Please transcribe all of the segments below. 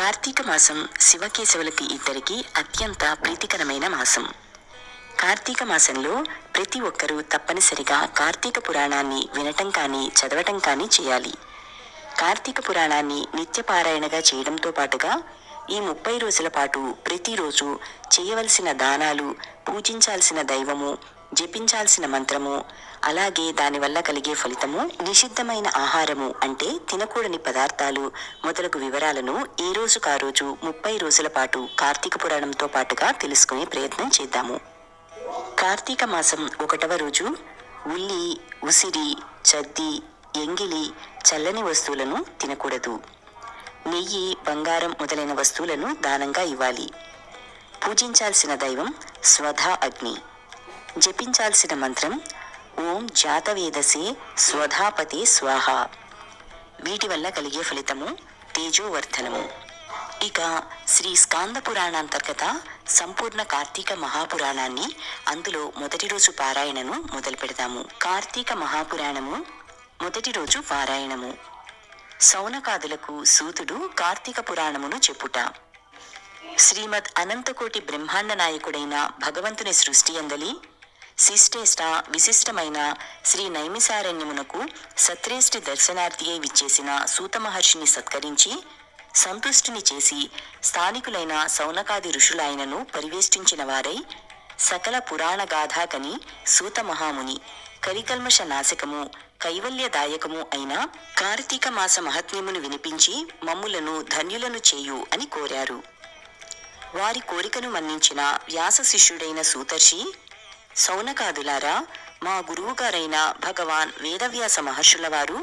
కార్తీక మాసం శివకేశవులకి ఇద్దరికి అత్యంత ప్రీతికరమైన మాసం. కార్తీక మాసంలో ప్రతి ఒక్కరూ తప్పనిసరిగా కార్తీక పురాణాన్ని వినటం కానీ చదవటం కానీ చేయాలి. కార్తీక పురాణాన్ని నిత్యపారాయణగా చేయడంతో పాటుగా ఈ ముప్పై రోజుల పాటు ప్రతిరోజు చేయవలసిన దానాలు పూజించాల్సిన దైవము జపించాల్సిన మంత్రము అలాగే దానివల్ల కలిగే ఫలితము నిషిద్ధమైన ఆహారము అంటే తినకూడని పదార్థాలు మొదలగు వివరాలను ఏ రోజుకా రోజు ముప్పై రోజుల పాటు కార్తీక పురాణంతో పాటుగా తెలుసుకునే ప్రయత్నం చేద్దాము. కార్తీక మాసం ఒకటవ రోజు ఉల్లి ఉసిరి చద్ది ఎంగిలి చల్లని వస్తువులను తినకూడదు. నెయ్యి బంగారం మొదలైన వస్తువులను దానంగా ఇవ్వాలి. పూజించాల్సిన దైవం స్వధా అగ్ని. జపించాల్సిన మంత్రం ఓం జాతవేదసే స్వధాపతే స్వాహ. వీటి వల్ల కలిగే ఫలితము తేజోవర్ధనము. ఇక శ్రీ స్కాంద పురాణాంతర్గత సంపూర్ణ కార్తీక మహాపురాణాన్ని అందులో మొదటి రోజు పారాయణను మొదలు పెడతాము. కార్తీక మహాపురాణము మొదటి రోజు పారాయణము. సౌనకాదులకు సూతుడు కార్తీక పురాణమును చెప్పుట. శ్రీమద్ అనంతకోటి బ్రహ్మాండ నాయకుడైన భగవంతుని సృష్టి అందలి శిష్టేష్ట విశిష్టమైన శ్రీ నైమిసారణ్యమునకు సత్రేష్టి దర్శనార్థి అయి విచ్చేసిన సూత మహర్షిని సత్కరించి సంతుష్టిని చేసి స్థానికులైన సౌనకాది ఋషులాయనను పరివేష్టించిన వారై సకల పురాణ గాథాకని సూత మహాముని కరికల్మష నాశకము కైవల్యదాయకము అయిన కార్తీక మాస మహత్మ్యమును వినిపించి మమ్ములను ధన్యులను చేయు అని కోరారు. వారి కోరికను మన్నించిన వ్యాస శిష్యుడైన సూతర్షి సౌనకాదులారా మా గురువుగారైన భగవాన్ వేదవ్యాస మహర్షుల వారు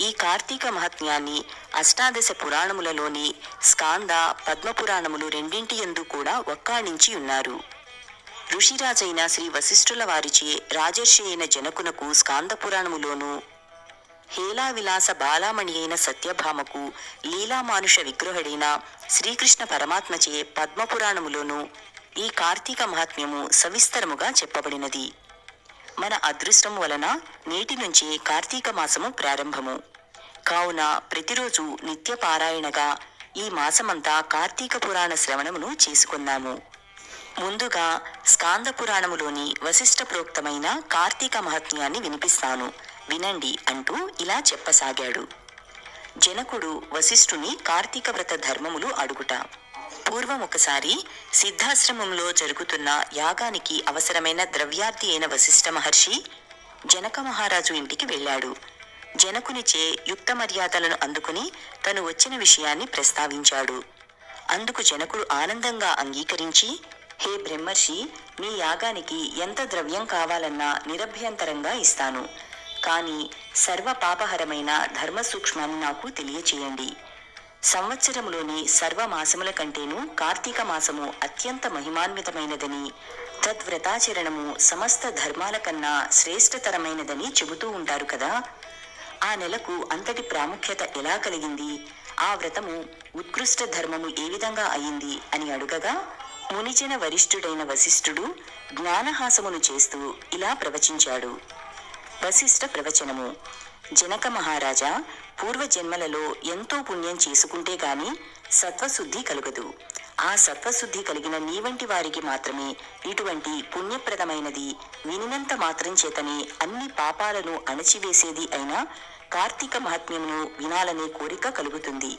ఈ కార్తీక మహత్యాన్ని అష్టాదశ పురాణములలోని స్కాంద పద్మపురాణములు రెండింటి యందు కూడా ఒక్కాణించి ఉన్నారు. ఋషిరాజైన శ్రీ వశిష్ఠుల వారిచే రాజర్షి అయిన జనకునకు స్కాంద పురాణములోను హేలా విలాస బాలామణి అయిన సత్యభామకు లీలామానుష విగ్రహుడైన శ్రీకృష్ణ పరమాత్మచే పద్మపురాణములోను ఈ కార్తీక మహాత్మ్యము సవిస్తరముగా చెప్పబడినది. మన అదృష్టం వలన నేటి నుంచి కార్తీక మాసము ప్రారంభము. కావున ప్రతిరోజు నిత్యపారాయణగా ఈ మాసమంతా కార్తీక పురాణ శ్రవణమును చేసుకున్నాము. ముందుగా స్కాంద పురాణములోని వశిష్ఠ ప్రోక్తమైన కార్తీక మహత్యాన్ని వినిపిస్తాను. వినండి అంటూ ఇలా చెప్పసాగాడు. జనకుడు వశిష్ఠుని కార్తీక వ్రత ధర్మములు అడుగుట. పూర్వం ఒకసారి సిద్ధాశ్రమంలో జరుగుతున్న యాగానికి అవసరమైన ద్రవ్యార్థి అయిన వశిష్ఠ మహర్షి జనక మహారాజు ఇంటికి వెళ్ళాడు. జనకునిచే యుక్త మర్యాదలను అందుకుని తను వచ్చిన విషయాన్ని ప్రస్తావించాడు. అందుకు జనకుడు ఆనందంగా అంగీకరించి హే బ్రహ్మర్షి మీ యాగానికి ఎంత ద్రవ్యం కావాలన్నా నిరభ్యంతరంగా ఇస్తాను. కానీ సర్వ పాపహరమైన ధర్మ సూక్ష్మాన్ని నాకు తెలియచేయండి. సంవత్సరములోని సర్వమాసముల కంటేను కార్తీక మాసము అత్యంత మహిమాన్వితమైనదని తద్వ్రతాచరణము సమస్త ధర్మాల కన్నా శ్రేష్టతరమైనదని చెబుతూ ఉంటారు కదా. ఆ నెలకు అంతటి ప్రాముఖ్యత ఎలా కలిగింది? ఆ వ్రతము ఉత్కృష్ట ధర్మము ఏ విధంగా అయింది అని అడుగగా మునిజన వరిష్ఠుడైన వశిష్ఠుడు జ్ఞానహాసమును చేస్తూ ఇలా ప్రవచించాడు. వశిష్ఠ ప్రవచనము జనక మహారాజా పూర్వజన్మలలో ఎంతో పుణ్యం చేసుకుంటే గాని సత్వశుద్ధి కలుగదు. ఆ సత్వశుద్ధి కలిగిన నీ వంటి వారికి మాత్రమే ఇటువంటి పుణ్యప్రదమైనది వినినంత మాత్రం చేతనే అన్ని పాపాలను అణచివేసేది అయిన కార్తీక మహాత్మ్యమును వినాలనే కోరిక కలుగుతుంది.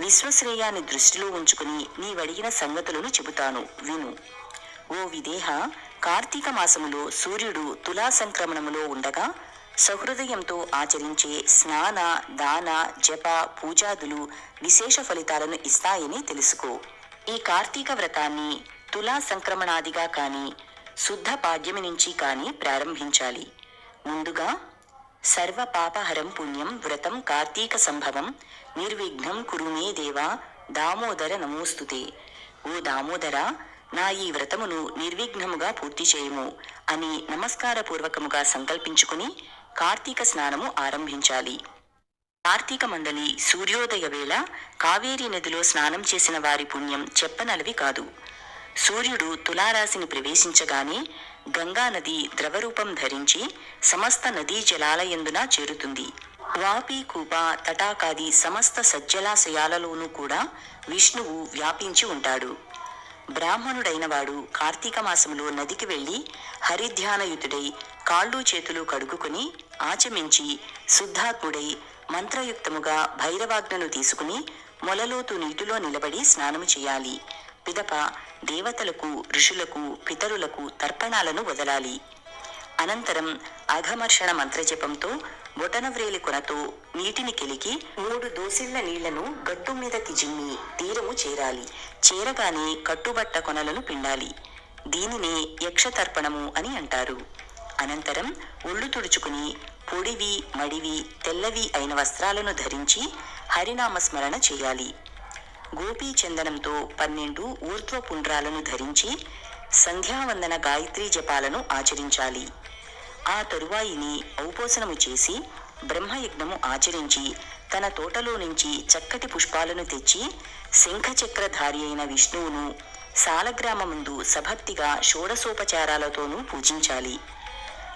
విశ్వశ్రేయాన్ని దృష్టిలో ఉంచుకుని నీవడిగిన సంగతులను చెబుతాను విను. ఓ విదేహ కార్తీక మాసములో సూర్యుడు తులా సంక్రమణములో ఉండగా సహృదయంతో ఆచరించే స్నాన దాన జప పూజాదులు విశేష ఫలితాలను ఇస్తాయని తెలుసుకో. ఈ కార్తీక వ్రతాన్ని తులా సంక్రమణాదిగా కాని శుద్ధ పాడ్యమి నుంచి కాని ప్రారంభించాలి. ముందుగా సర్వ పాపహరం పుణ్యం వ్రతం కార్తీక సంభవం నిర్విఘ్నం కురుమే దేవా దామోదర నమోస్తుతే. ఓ దామోదర నా ఈ వ్రతమును నిర్విఘ్నముగా పూర్తి చేయము అని నమస్కారపూర్వకముగా సంకల్పించుకుని కార్తీక స్నానము ఆరంభించాలి. కార్తీక మండలి సూర్యోదయ వేళ కావేరీ నదిలో స్నానం చేసిన వారి పుణ్యం చెప్పనలవి కాదు. సూర్యుడు తులారాశిని ప్రవేశించగానే గంగా నది ద్రవరూపం ధరించి సమస్త నదీ జలాలయందున చేరుతుంది. వాపి కూప తటాకాది సమస్త సజ్జలాశయాలలోనూ కూడా విష్ణువు వ్యాపించి ఉంటాడు. బ్రాహ్మణుడైన వాడు కార్తీక మాసంలో నదికి వెళ్ళి హరిధ్యానయుతుడై కాళ్ళు చేతులు కడుగుకుని ఆచమించి శుద్ధాత్ముడై మంత్రయుక్తముగా భైరవాజ్ఞను తీసుకుని మొలలోతు నీటిలో నిలబడి స్నానము చేయాలి. పిదప దేవతలకు ఋషులకు పితరులకు తర్పణాలను వదలాలి. అనంతరం అఘమర్షణ మంత్రజపంతో బొటనవ్రేలి కొనతో నీటిని కెలికి మూడు దోసిళ్ళ నీళ్ళను గట్టు మీదకి జిమ్మి తీరము చేరాలి. చేరగానే కట్టుబట్ట కొనలను పిండాలి. దీనినే యక్షతర్పణము అని అంటారు. అనంతరం ఒళ్ళు తుడుచుకుని పొడివి మడివి తెల్లవి అయిన వస్త్రాలను ధరించి హరినామస్మరణ చేయాలి. గోపీ చందనంతో పన్నెండు ఊర్ధ్వపుండ్రాలను ధరించి సంధ్యావందన గాయత్రీ జపాలను ఆచరించాలి. ఆ తరువాయిని ఔపోసనము చేసి బ్రహ్మయజ్ఞము ఆచరించి తన తోటలో నుంచి చక్కటి పుష్పాలను తెచ్చి శంఖచక్రధారి అయిన విష్ణువును సాలగ్రామముందు సభక్తిగా షోడసోపచారాలతోనూ పూజించాలి.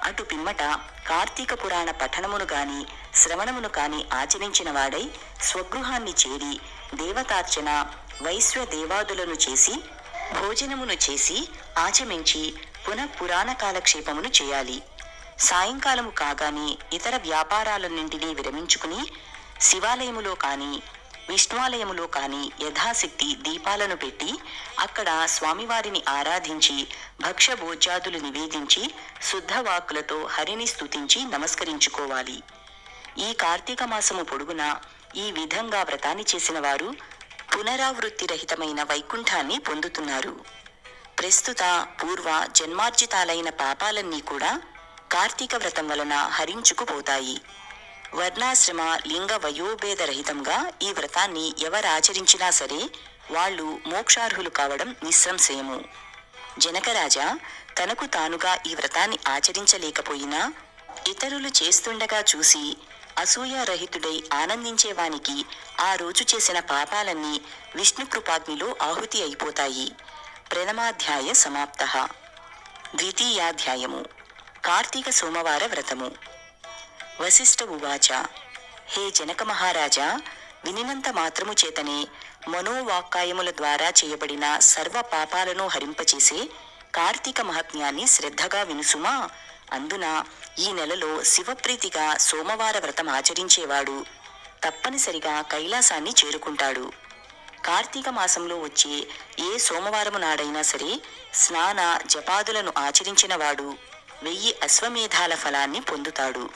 అటు పిమ్మట కార్తీక పురాణ పఠనమును గాని శ్రవణమును కాని ఆచరించిన వాడై స్వగృహాన్ని చేరి దేవతార్చన వైశ్వ దేవాదులను చేసి భోజనమును చేసి ఆచమించి పునః పురాణ కాలక్షేపమును చేయాలి. సాయంకాలము కాగానే ఇతర వ్యాపారాలన్నింటినీ విరమించుకుని శివాలయములో కాని విష్ణువాలయములో కాని యథాశక్తి దీపాలను పెట్టి అక్కడ స్వామివారిని ఆరాధించి భక్ష్యభోజ్యాదులు నివేదించి శుద్ధవాకులతో హరిని స్తుతించి నమస్కరించుకోవాలి. ఈ కార్తీక మాసము పొడుగునా ఈ విధంగా వ్రతాన్ని చేసిన వారు పునరావృత్తి రహితమైన వైకుంఠాన్ని పొందుతున్నారు. ప్రస్తుత పూర్వ జన్మార్జితాలైన పాపాలన్నీ కూడా కార్తీక వ్రతం వలన హరించుకుపోతాయి. వర్ణాశ్రమ లింగ వయోభేద రహితంగా ఈ వ్రతాన్ని ఎవరాచరించినా సరే వాళ్ళు మోక్షార్హులు కావడం నిస్సంశయము. జనకరాజా తనకు తానుగా ఈ వ్రతాన్ని ఆచరించలేకపోయినా ఇతరులు చేస్తుండగా చూసి అసూయారహితుడై ఆనందించేవానికి ఆ రోజు చేసిన పాపాలన్నీ విష్ణుకృపాగ్నిలో ఆహుతి అయిపోతాయి. ప్రణమాధ్యాయ సమాప్త. ద్వితీయాధ్యాయము. కార్తీక సోమవార వ్రతము. వశిష్ఠ ఉవాచ. హే జనక మహారాజా వినినంత మాత్రము చేతనే మనోవాక్కాయముల ద్వారా చేయబడిన సర్వ పాపాలను హరింపచేసే కార్తీక మహాత్మ్యాన్ని శ్రద్ధగా వినుసుమా? అందున ఈ నెలలో శివప్రీతిగా సోమవార వ్రతం ఆచరించేవాడు తప్పనిసరిగా కైలాసాన్ని చేరుకుంటాడు. కార్తీక మాసంలో వచ్చే ఏ సోమవారము నాడైనా సరే స్నాన జపాదులను ఆచరించినవాడు వెయ్యి అశ్వమేధాల ఫలాన్ని పొందుతాడు.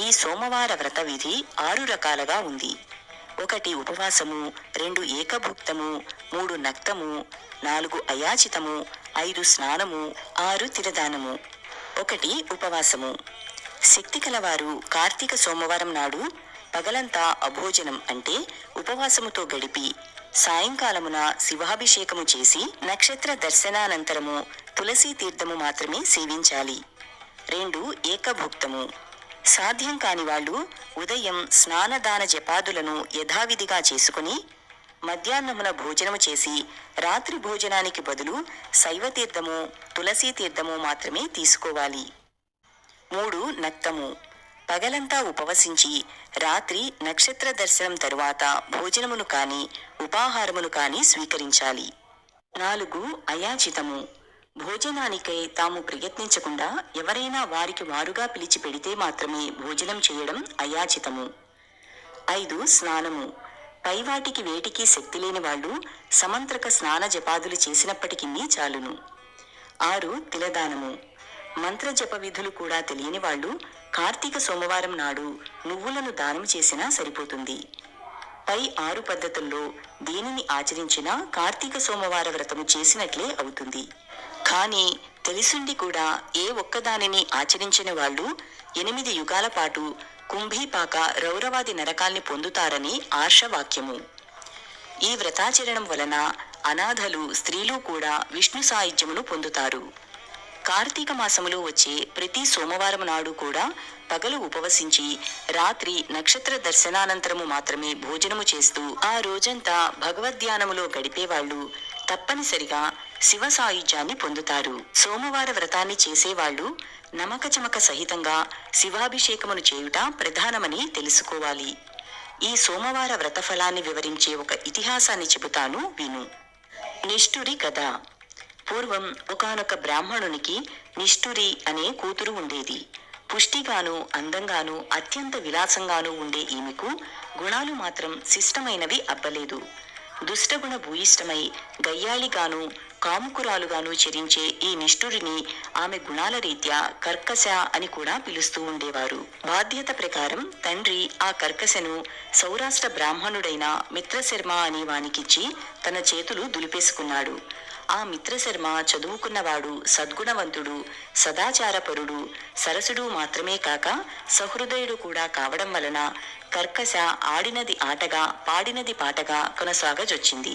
ఈ సోమవార వ్రత విధి ఆరు రకాలుగా ఉంది. ఒకటి ఉపవాసము రెండు ఏకభుక్తము మూడు నక్తము నాలుగు అయాచితము ఐదు స్నానము ఆరు తిరదానము. ఒకటి ఉపవాసము. శక్తి కలవారు కార్తీక సోమవారం నాడు పగలంతా అభోజనం అంటే ఉపవాసముతో గడిపి సాయంకాలమున శివాభిషేకము చేసి నక్షత్ర దర్శనానంతరము తులసీ తీర్థము మాత్రమే సేవించాలి. రెండు ఏకభుక్తము. సాధ్యం కాని వాళ్ళు ఉదయం స్నానదాన జపాదులను యథావిధిగా చేసుకుని మధ్యాహ్నమున భోజనము చేసి రాత్రి భోజనానికి బదులు శైవతీర్థము తులసీ తీర్థము మాత్రమే తీసుకోవాలి. మూడు నక్తము పగలంతా ఉపవసించి రాత్రి నక్షత్ర దర్శనం తరువాత భోజనమును కాని ఉపాహారమును కాని స్వీకరించాలి. నాలుగు అయాచితము. భోజనానికై తాము ప్రయత్నించకుండా ఎవరైనా వారికి వారుగా పిలిచి పెడితే మాత్రమే భోజనం చేయడం అయాచితము. ఐదు స్నానము. పైవాటికి వేటికి శక్తి లేని వాళ్ళు సమంత్రక స్నాన జపాదులు చేసినప్పటికీ చాలును. ఆరు తిలదానము. మంత్ర జప విధులు కూడా తెలియని వాళ్ళు కార్తీక సోమవారం నాడు నువ్వులను దానం చేసినా సరిపోతుంది. పై ఆరు పద్ధతుల్లో దేనిని ఆచరించినా కార్తీక సోమవార వ్రతము చేసినట్లే అవుతుంది. కానీ తెలిసుండి కూడా ఏ ఒక్కదానిని ఆచరించిన వాళ్ళు ఎనిమిది యుగాల పాటు కుంభీపాక రౌరవాది నరకాల్ని పొందుతారని ఆర్షవాక్యము. ఈ వ్రతాచరణం వలన అనాథలు స్త్రీలు కూడా విష్ణు సాహిత్యమును పొందుతారు. కార్తీక మాసములో వచ్చే ప్రతి సోమవారం నాడు కూడా పగలు ఉపవసించి రాత్రి నక్షత్ర దర్శనానంతరము మాత్రమే భోజనము చేస్తూ ఆ రోజంతా భగవద్ధ్యానములో గడిపేవాళ్ళు తప్పనిసరిగా శివ సాయుధ్యాన్ని పొందుతారు. సోమవార వ్రతాన్ని చేసేవాళ్ళు నమకచమక సహితంగా శివాభిషేకమును చేయుట ప్రధానమని తెలుసుకోవాలి. ఈ సోమవార వ్రత ఫలాన్ని వివరించే ఒక ఇతిహాసాన్ని చెబుతాను విను. నిష్ఠురి కథ. పూర్వం ఒకానొక బ్రాహ్మణునికి నిష్ఠురి అనే కూతురు ఉండేది. పుష్టిగాను అందంగాను అత్యంత విలాసంగాను ఉండే ఈమెకు గుణాలు మాత్రం శిష్టమైనవి అబ్బలేదు. దుష్టగుణ భూయిష్టమై గయ్యాళిగాను కాముకురాలుగాను చెరించే ఈ నిష్ఠుడిని ఆమె గుణాల రీత్యా కర్కశ అని కూడా పిలుస్తూ ఉండేవారు. బాధ్యత ప్రకారం తండ్రి ఆ కర్కశను సౌరాష్ట్ర బ్రాహ్మణుడైన మిత్రశర్మ అనే వానికిచ్చి తన చేతులు దులిపేసుకున్నాడు. ఆ మిత్రశర్మ చదువుకున్నవాడు సద్గుణవంతుడు సదాచారపరుడు సరసుడు మాత్రమే కాక సహృదయుడు కూడా కావడం వలన కర్కశ ఆడినది ఆటగా పాడినది పాటగా కొనసాగజొచ్చింది.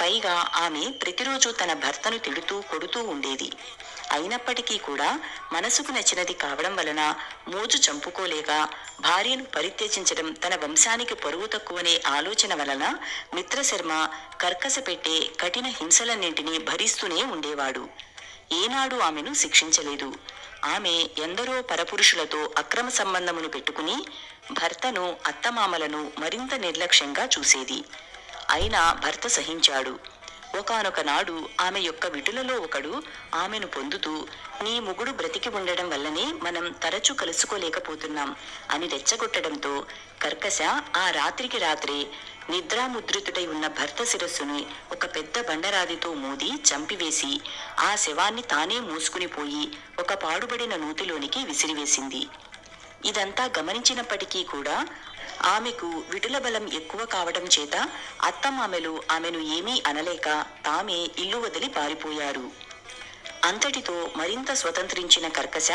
పైగా ఆమె ప్రతిరోజు తన భర్తను తిడుతూ కొడుతూ ఉండేది. అయినప్పటికీ కూడా మనసుకు నచ్చినది కావడం వలన మోజు చంపుకోలేక భార్యను పరిత్యజించడం తన వంశానికి పరువు తక్కువనే ఆలోచన వలన మిత్రశర్మ కర్కశ పెట్టే కఠిన హింసలన్నింటినీ భరిస్తూనే ఉండేవాడు. ఏనాడు ఆమెను శిక్షించలేదు. ఆమె ఎందరో పరపురుషులతో అక్రమ సంబంధమును పెట్టుకుని భర్తను అత్తమామలను మరింత నిర్లక్ష్యంగా చూసేది. అయినా భర్త సహించాడు. ఒకనొక నాడు ఆమె యొక్క విటులలో ఒకడు ఆమెను పొందుతూ నీ ముగుడు బ్రతికి ఉండడం వల్లనే మనం తరచూ కలుసుకోలేకపోతున్నాం అని రెచ్చగొట్టడంతో కర్కశ ఆ రాత్రికి రాత్రే నిద్రాముద్రితుడై ఉన్న భర్త శిరస్సుని ఒక పెద్ద బండరాదితో మోది చంపివేసి ఆ శవాన్ని తానే మూసుకుని పోయి ఒక పాడుబడిన నూతిలోనికి విసిరివేసింది. ఇదంతా గమనించినప్పటికీ కూడా ఆమెకు విటుల బలం ఎక్కువ కావడం చేత అత్తమామెలు ఆమెను ఏమీ అనలేక తామే ఇల్లు వదిలి పారిపోయారు. అంతటితో మరింత స్వతంత్రించిన కర్కశ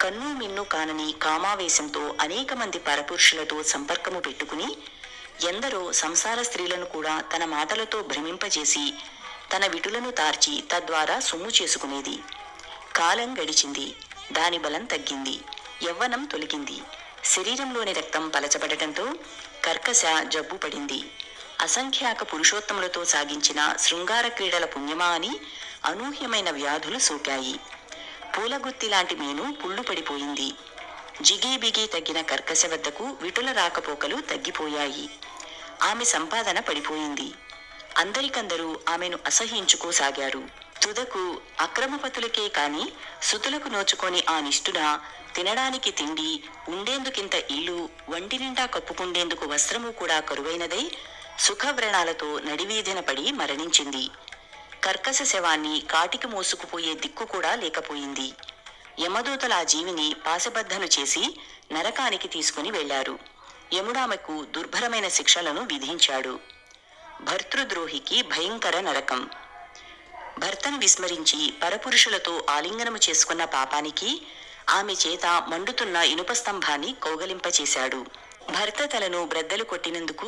కన్ను మిన్ను కానని కామావేశంతో అనేక మంది పరపురుషులతో సంపర్కము పెట్టుకుని ఎందరో సంసార స్త్రీలను కూడా తన మాటలతో భ్రమింపజేసి తన విటులను తార్చి తద్వారా సొమ్ము చేసుకునేది. కాలం గడిచింది. దాని బలం తగ్గింది. యవ్వనం తొలగింది. శరీరంలోని రక్తం పలచబడటంతో కర్కశ జబ్బు పడింది. అసంఖ్యాక పురుషోత్తములతో సాగించిన శృంగార క్రీడల పుణ్యమా అని అనూహ్యమైన వ్యాధులు సోకాయి. పూలగుత్తి లాంటి మేను పుళ్ళు పడిపోయింది. జిగి బిగి తగ్గిన కర్కశ వద్దకు విటుల రాకపోకలు తగ్గిపోయాయి. ఆమె సంపాదన పడిపోయింది. అందరికందరూ ఆమెను అసహించుకోసాగారు తుదకు అక్రమపతులకే కాని సుతులకు నోచుకొని ఆ నిష్ఠున తినడానికి తిండి ఉండేందుకింత ఇల్లు వంటి నిండా కప్పుకుండేందుకు వస్త్రము కూడా కరువైనదై సుఖవ్రణాలతో నడివీధిన పడి మరణించింది. కర్కశ శవాన్ని కాటికి మోసుకుపోయే దిక్కు కూడా లేకపోయింది. యమదూతల ఆ జీవిని పాశబద్ధను చేసి నరకానికి తీసుకుని వెళ్ళారు యముడామెకు దుర్భరమైన శిక్షలను విధించాడు. భర్తృద్రోహికి భయంకర నరకం. భర్తను విస్మరించి పరపురుషులతో ఆలింగనము చేసుకున్న పాపానికి ఆమె చేత మండుతున్న ఇనుప స్తంభాన్ని కౌగలింపచేశాడు. భర్త తలను బ్రద్దలు కొట్టినందుకు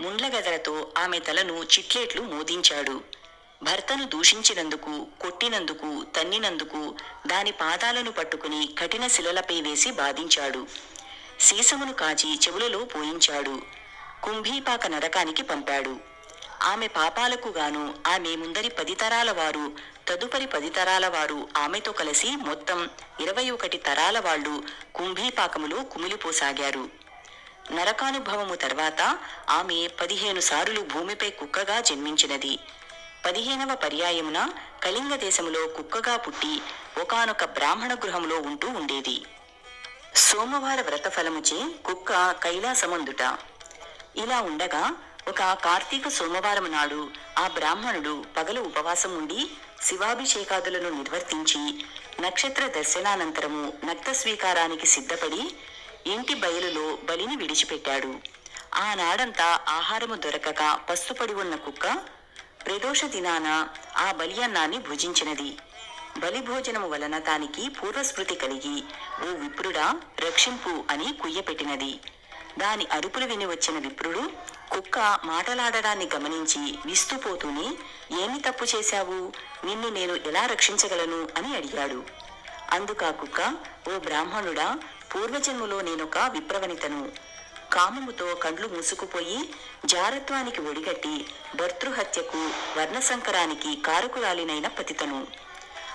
ముండ్లగదలతో ఆమె తలను చిట్లేట్లు మోదించాడు. భర్తను దూషించినందుకు కొట్టినందుకు తన్నినందుకు దాని పాదాలను పట్టుకుని కఠిన శిలలపై వేసి బాధించాడు. సీసమును కాచి చెవులలో పోయించాడు. కుంభీపాక నరకానికి పంపాడు. ఆమె పాపాలకు గాను ఆమె ముందరి పది తరాల వారు తదుపరి పది తరాల వారు ఆమెతో కలిసి మొత్తం ఇరవై ఒకటి తరాల వాళ్ళు కుంభీపాకములో కుమిలిపోసాగారు. నరకానుభవము తర్వాత ఆమె పదిహేను సారులు భూమిపై కుక్కగా జన్మించినది. పదిహేనవ పర్యాయమున కళింగ దేశములో కుక్కగా పుట్టి ఒకానొక బ్రాహ్మణ గృహంలో ఉంటూ ఉండేది. సోమవార వ్రత ఫలముచే కుక్క కైలాసమందుట. ఇలా ఉండగా ఒక కార్తీక సోమవారం నాడు ఆ బ్రాహ్మణుడు పగలు ఉపవాసం ఉండి శివాభిషేకాదులను నిర్వర్తించి నక్షత్ర దర్శనానంతరము నక్త స్వీకారానికి సిద్ధపడి ఇంటి బయలులో బలిని విడిచిపెట్టాడు. ఆనాడంతా ఆహారము దొరకక పస్తుపడి ఉన్న కుక్క ప్రదోష దినాన ఆ బలియన్నాన్ని భుజించినది. బలిభోజనము వలన దానికి పూర్వస్మృతి కలిగి ఓ విప్రుడా రక్షింపు అని కుయ్యపెట్టినది. దాని అరుపులు విని వచ్చిన విప్రుడు కుక్క మాటలాడడాన్ని గమనించి విస్తుపోతూనే ఏమి తప్పు చేశావు? నిన్ను నేను ఎలా రక్షించగలను? అని అడిగాడు. అందుకా కుక్క ఓ బ్రాహ్మణుడా పూర్వజన్మలో నేనొక విప్రవనితను. కామముతో కండ్లు మూసుకుపోయి జారత్వానికి ఒడిగట్టి భర్తృహత్యకు వర్ణసంకరానికి కారకురాలినైన పతితను.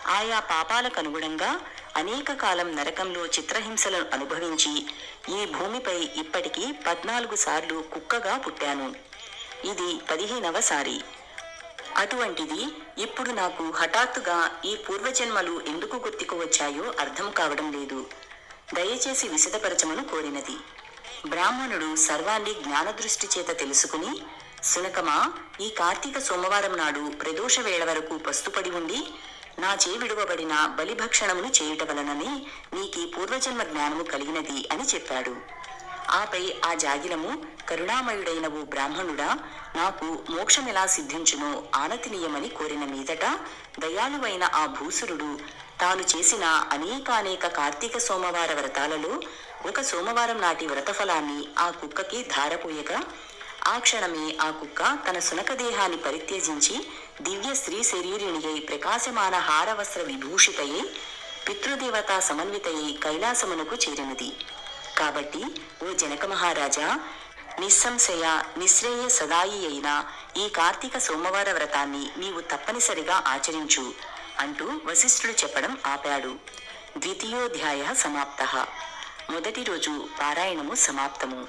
ఆయా పాపాలకు అనుగుణంగా అనేక కాలం నరకంలో చిత్రహింసలను అనుభవించి ఈ భూమిపై ఇప్పటికీ పద్నాలుగు సార్లు కుక్కగా పుట్టాను. ఇది పదిహేనవసారి అటువంటిది ఇప్పుడు నాకు హఠాత్తుగా ఈ పూర్వజన్మలు ఎందుకు గుర్తుకు వచ్చాయో అర్థం కావడం లేదు. దయచేసి విశదపరచమను కోరినది. బ్రాహ్మణుడు సర్వాన్ని జ్ఞానదృష్టి చేత తెలుసుకుని సునకమా ఈ కార్తీక సోమవారం నాడు ప్రదోష వేళ వరకు పస్తుపడి ఉండి నా చే విడువబడిన బలిభక్షణమును చేయుట వలననే నీకీ పూర్వజన్మ జ్ఞానము కలిగినది అని చెప్పాడు. ఆపై ఆ జాగిలము కరుణామయుడైన ఓ బ్రాహ్మణుడా నాకు మోక్షమెలా సిద్ధించునో ఆనతినీయమని కోరిన మీదట దయాళువైన ఆ భూసురుడు తాను చేసిన అనేకానేక కార్తీక సోమవార వ్రతాలలో ఒక సోమవారం నాటి వ్రతఫలాన్ని ఆ కుక్కకి ధారపోయగా ఆ క్షణమే ఆ కుక్క తన సునక దేహాన్ని పరిత్యజించి దివ్య స్త్రీ శరీరిణియై ప్రకాశమాన హారవస్త్ర విభూషితయై పితృదేవతా సమన్వితయై కైలాసమునకు చేరినది కాబట్టి ఓ జనక మహారాజా నిస్సంశయ నిశ్రేయ సదాయి అయిన ఈ కార్తీక సోమవార వ్రతాన్ని నీవు తప్పనిసరిగా ఆచరించు అంటూ వశిష్ఠుడు చెప్పడం ఆపాడు. ద్వితీయోధ్యాయ సమాప్త మొదటి రోజు పారాయణము సమాప్తము.